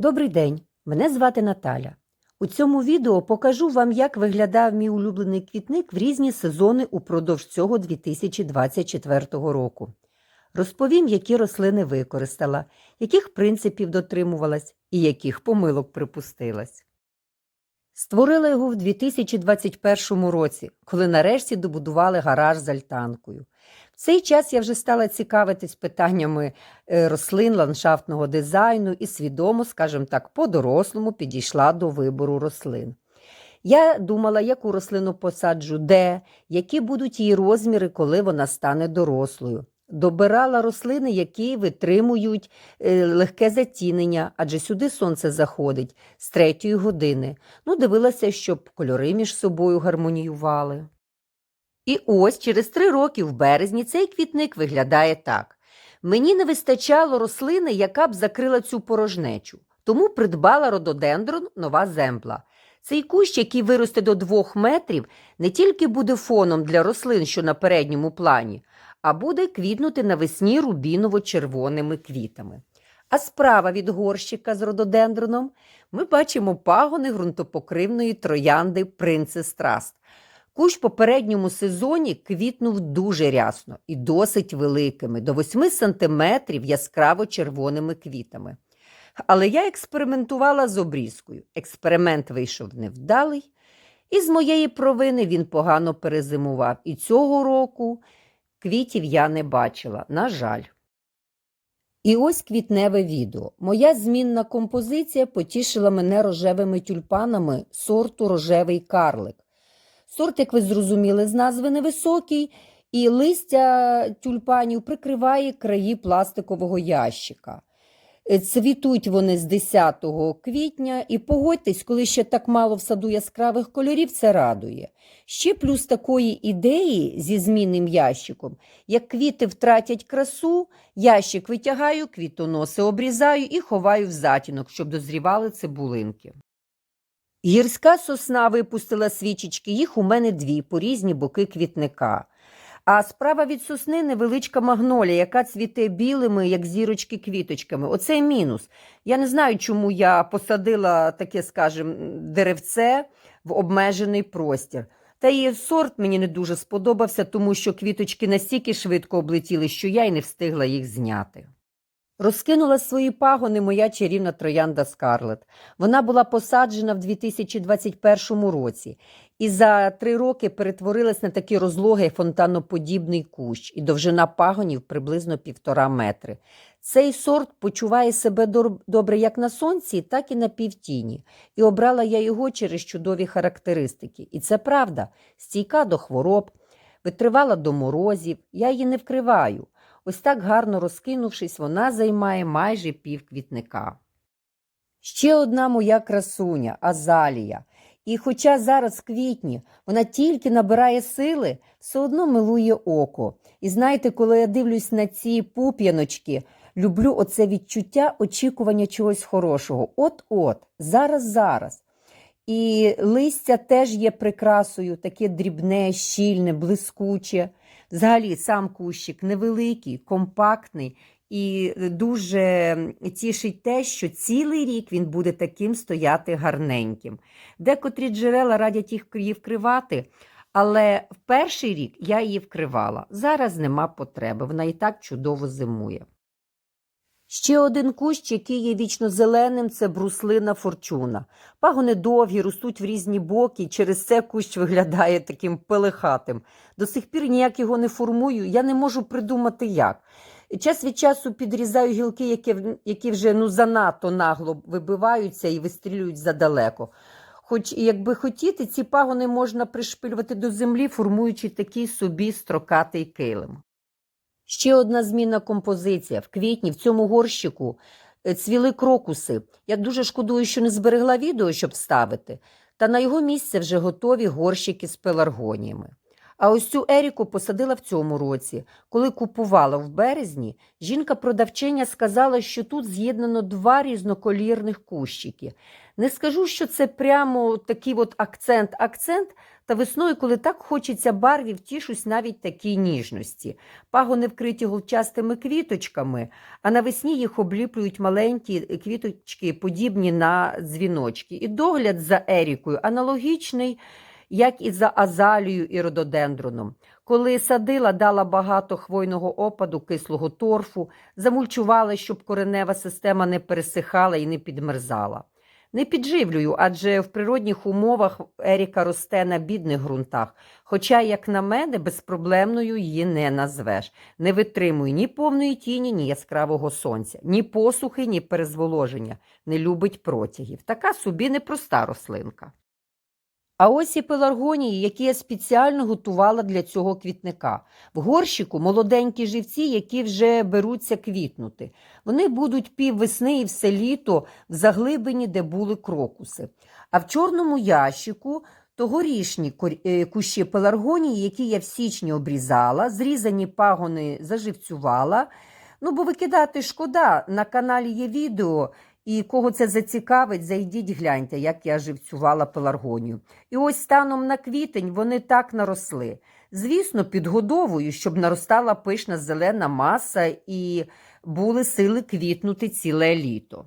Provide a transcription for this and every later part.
Добрий день, мене звати Наталя. У цьому відео покажу вам, як виглядав мій улюблений квітник в різні сезони упродовж цього 2024 року. Розповім, які рослини використала, яких принципів дотримувалась і яких помилок припустилась. Створила його в 2021 році, коли нарешті добудували гараж з альтанкою. В цей час я вже стала цікавитись питаннями е, рослин, ландшафтного дизайну і свідомо, скажімо так, по-дорослому підійшла до вибору рослин. Я думала, яку рослину посаджу, де, які будуть її розміри, коли вона стане дорослою. Добирала рослини, які витримують е, легке затінення, адже сюди сонце заходить з третьої години. Ну, дивилася, щоб кольори між собою гармоніювали. І ось через три роки в березні цей квітник виглядає так. Мені не вистачало рослини, яка б закрила цю порожнечу, тому придбала рододендрон нова земпла. Цей кущ, який виросте до двох метрів, не тільки буде фоном для рослин, що на передньому плані, а буде квітнути навесні рубіново-червоними квітами. А справа від горщика з рододендроном ми бачимо пагони ґрунтопокривної троянди Принцес Траст. Кущ попередньому сезоні квітнув дуже рясно і досить великими, до 8 сантиметрів яскраво червоними квітами. Але я експериментувала з обрізкою. Експеримент вийшов невдалий, і з моєї провини він погано перезимував. І цього року квітів я не бачила, на жаль. І ось квітневе відео. Моя змінна композиція потішила мене рожевими тюльпанами сорту рожевий карлик. Сорт, як ви зрозуміли, з назви невисокий, і листя тюльпанів прикриває краї пластикового ящика. Е, Цвітуть вони з 10 квітня, і погодьтесь, коли ще так мало в саду яскравих кольорів, це радує. Ще плюс такої ідеї зі змінним ящиком, як квіти втратять красу, ящик витягаю, квітоноси обрізаю і ховаю в затінок, щоб дозрівали цибулинки. Гірська сосна випустила свічечки, їх у мене дві по різні боки квітника. А справа від сосни невеличка магнолія, яка цвіте білими, як зірочки квіточками. Оце мінус. Я не знаю, чому я посадила таке, скажімо, деревце в обмежений простір. Та її сорт мені не дуже сподобався, тому що квіточки настільки швидко облетіли, що я й не встигла їх зняти. Розкинула свої пагони моя чарівна троянда Скарлет. Вона була посаджена в 2021 році і за три роки перетворилась на такий розлогий фонтаноподібний кущ, і довжина пагонів приблизно півтора метри. Цей сорт почуває себе добре як на сонці, так і на півтіні. І обрала я його через чудові характеристики. І це правда, стійка до хвороб, витривала до морозів, я її не вкриваю. Ось так гарно розкинувшись, вона займає майже пів квітника. Ще одна моя красуня азалія. І хоча зараз в квітні вона тільки набирає сили, все одно милує око. І знаєте, коли я дивлюсь на ці пуп'яночки, люблю оце відчуття очікування чогось хорошого. От-от, зараз-зараз. І листя теж є прикрасою, таке дрібне, щільне, блискуче. Взагалі, сам кущик невеликий, компактний і дуже тішить те, що цілий рік він буде таким стояти гарненьким. Декотрі джерела радять їх вкривати, але в перший рік я її вкривала. Зараз нема потреби, вона і так чудово зимує. Ще один кущ, який є вічно зеленим, це бруслина форчуна. Пагони довгі, ростуть в різні боки, через це кущ виглядає таким пелехатим. До сих пір ніяк його не формую, я не можу придумати як. Час від часу підрізаю гілки, які, які вже ну, занадто нагло вибиваються і вистрілюють задалеко. Хоч якби хотіти, ці пагони можна пришпилювати до землі, формуючи такий собі строкатий килим. Ще одна змінна композиція. В квітні в цьому горщику е, цвіли крокуси. Я дуже шкодую, що не зберегла відео, щоб ставити. Та на його місце вже готові горщики з пеларгоніями. А ось цю Еріку посадила в цьому році. Коли купувала в березні, жінка-продавчиня сказала, що тут з'єднано два різноколірних кущики. Не скажу, що це прямо такий от акцент-акцент, та весною, коли так хочеться барвів, тішусь навіть такій ніжності. Пагони вкриті голчастими квіточками, а навесні їх обліплюють маленькі квіточки, подібні на дзвіночки. І догляд за Ерікою аналогічний, як і за азалією і рододендроном. Коли садила, дала багато хвойного опаду, кислого торфу, замульчувала, щоб коренева система не пересихала і не підмерзала. Не підживлюю, адже в природних умовах Еріка росте на бідних ґрунтах. Хоча, як на мене, безпроблемною її не назвеш. Не витримує ні повної тіні, ні яскравого сонця, ні посухи, ні перезволоження. Не любить протягів. Така собі непроста рослинка. А ось і пеларгонії, які я спеціально готувала для цього квітника. В горщику молоденькі живці, які вже беруться квітнути. Вони будуть піввесни і все літо в заглибині, де були крокуси. А в чорному ящику тогорічні е, кущі пеларгонії, які я в січні обрізала, зрізані пагони заживцювала. Ну, бо викидати шкода, на каналі є відео. І кого це зацікавить, зайдіть, гляньте, як я живцювала пеларгонію. І ось станом на квітень вони так наросли. Звісно, підгодовую, щоб наростала пишна зелена маса і були сили квітнути ціле літо.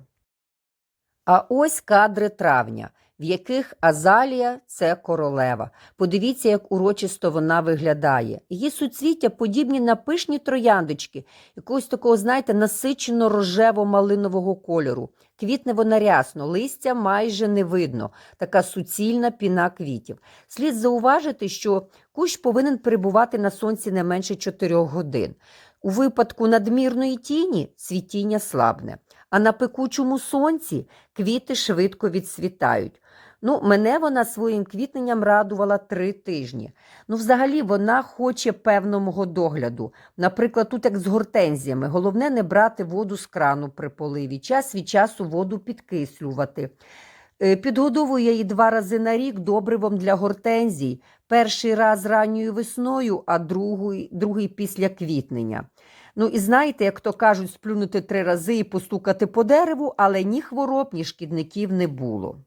А ось кадри травня, в яких Азалія це королева. Подивіться, як урочисто вона виглядає. Її суцвіття подібні на пишні трояндочки, якогось такого, знаєте, насичено рожево-малинового кольору. Квітне вона рясно, листя майже не видно, така суцільна піна квітів. Слід зауважити, що кущ повинен перебувати на сонці не менше 4 годин. У випадку надмірної тіні цвітіння слабне, а на пекучому сонці квіти швидко відсвітають. Ну, Мене вона своїм квітненням радувала три тижні. Ну, взагалі, вона хоче певного догляду. Наприклад, тут як з гортензіями. Головне не брати воду з крану при поливі, час від часу воду підкислювати. Е, підгодовую я її два рази на рік добривом для гортензій. Перший раз ранньою весною, а другий, другий після квітнення. Ну і знаєте, як то кажуть, сплюнути три рази і постукати по дереву, але ні хвороб, ні шкідників не було.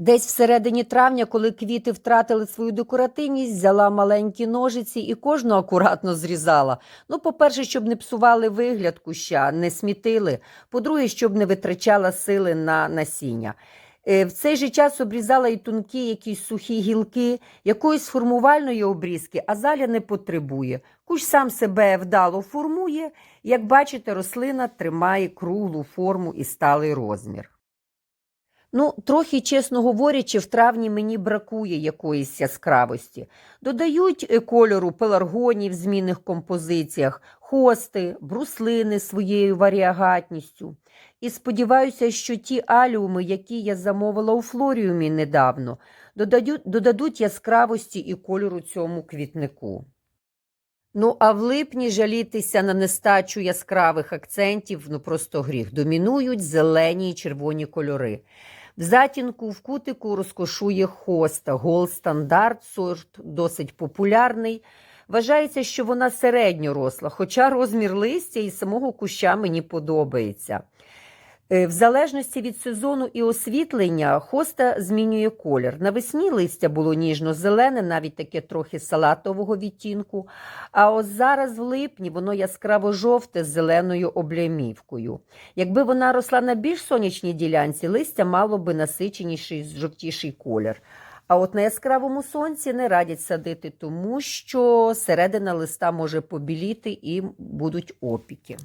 Десь всередині травня, коли квіти втратили свою декоративність, взяла маленькі ножиці і кожну акуратно зрізала. Ну, по-перше, щоб не псували вигляд куща, не смітили. По-друге, щоб не витрачала сили на насіння. Е, в цей же час обрізала і тонкі якісь сухі гілки, якоїсь формувальної обрізки, а заля не потребує. Кущ сам себе вдало формує, як бачите, рослина тримає круглу форму і сталий розмір. Ну, трохи, чесно говорячи, в травні мені бракує якоїсь яскравості. Додають е, кольору пеларгонії в змінних композиціях, хости, бруслини своєю варіагатністю. І сподіваюся, що ті аліуми, які я замовила у флоріумі недавно, додадуть, додадуть яскравості і кольору цьому квітнику. Ну, а в липні жалітися на нестачу яскравих акцентів ну просто гріх. Домінують зелені і червоні кольори. В затінку в кутику розкошує хоста, гол стандарт, сорт досить популярний. Вважається, що вона середньоросла, хоча розмір листя і самого куща мені подобається. Е, в залежності від сезону і освітлення хоста змінює колір. Навесні листя було ніжно-зелене, навіть таке трохи салатового відтінку. А ось зараз в липні воно яскраво жовте з зеленою облямівкою. Якби вона росла на більш сонячній ділянці, листя мало би насиченіший жовтіший колір. А от на яскравому сонці не радять садити, тому що середина листа може побіліти і будуть опіки.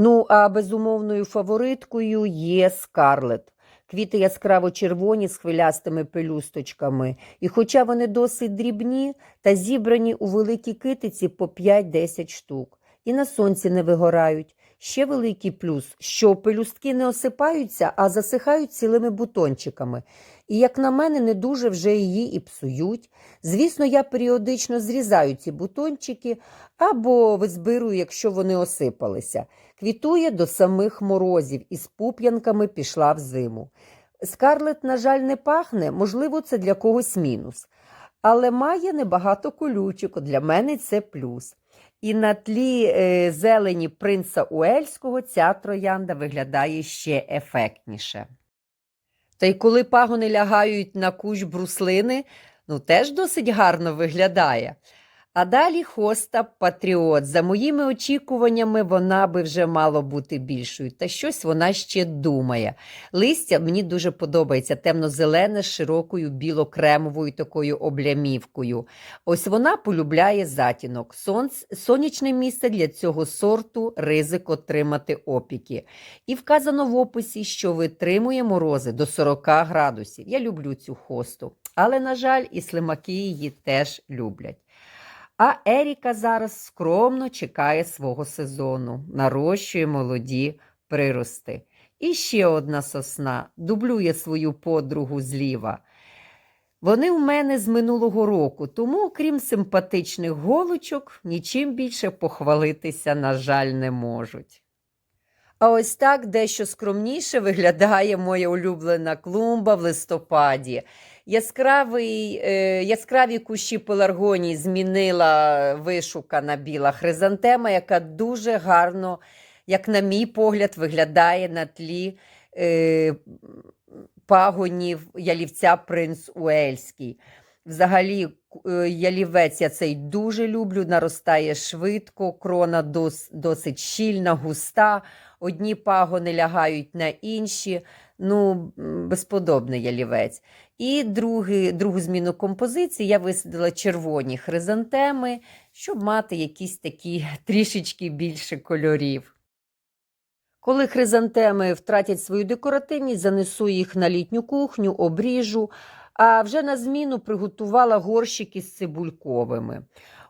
Ну, а безумовною фавориткою є скарлет. Квіти яскраво червоні з хвилястими пелюсточками. І хоча вони досить дрібні, та зібрані у великій китиці по 5-10 штук. І на сонці не вигорають. Ще великий плюс, що пелюстки не осипаються, а засихають цілими бутончиками. І, як на мене, не дуже вже її і псують. Звісно, я періодично зрізаю ці бутончики або визбирую, якщо вони осипалися. Квітує до самих морозів і з пуп'янками пішла в зиму. Скарлет, на жаль, не пахне, можливо, це для когось мінус. але має небагато колючок. Для мене це плюс. І на тлі е, зелені принца Уельського ця троянда виглядає ще ефектніше. Та й коли пагони лягають на кущ бруслини, ну теж досить гарно виглядає. А далі хоста Патріот. За моїми очікуваннями, вона би вже мало бути більшою, та щось вона ще думає. Листя мені дуже подобається темно-зелене з широкою біло-кремовою такою облямівкою. Ось вона полюбляє затінок. Сонц... Сонячне місце для цього сорту ризик отримати опіки. І вказано в описі, що витримує морози до 40 градусів. Я люблю цю хосту. Але, на жаль, і слимаки її теж люблять. А Еріка зараз скромно чекає свого сезону, нарощує молоді прирости. І ще одна сосна дублює свою подругу зліва. Вони в мене з минулого року, тому, окрім симпатичних голочок, нічим більше похвалитися, на жаль, не можуть. А ось так дещо скромніше виглядає моя улюблена клумба в листопаді. Яскравий, е, яскраві кущі пеларгонії змінила вишукана біла хризантема, яка дуже гарно, як на мій погляд, виглядає на тлі е, пагонів ялівця принц Уельський. Взагалі, е, ялівець я цей дуже люблю, наростає швидко, крона дос, досить щільна, густа. Одні пагони лягають на інші. Ну, безподобний ялівець. І другий, другу зміну композиції я висадила червоні хризантеми, щоб мати якісь такі трішечки більше кольорів. Коли хризантеми втратять свою декоративність, занесу їх на літню кухню, обріжу, а вже на зміну приготувала горщики з цибульковими.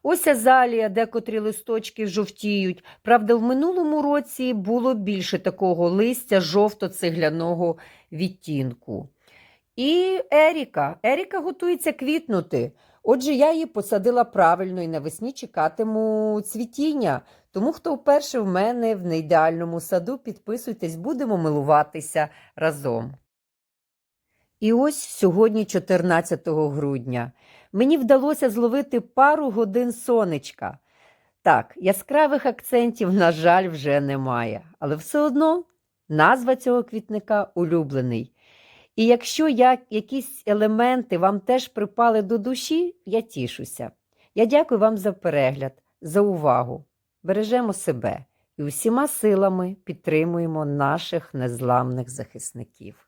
Ось азалія, декотрі листочки жовтіють. Правда, в минулому році було більше такого листя жовто-цегляного відтінку. І Еріка. Еріка готується квітнути. Отже, я її посадила правильно і навесні чекатиму цвітіння. Тому, хто вперше в мене в неідеальному саду, підписуйтесь, будемо милуватися разом. І ось сьогодні, 14 грудня, мені вдалося зловити пару годин сонечка. Так, яскравих акцентів, на жаль, вже немає, але все одно назва цього квітника улюблений. І якщо я, якісь елементи вам теж припали до душі, я тішуся. Я дякую вам за перегляд, за увагу. Бережемо себе і усіма силами підтримуємо наших незламних захисників.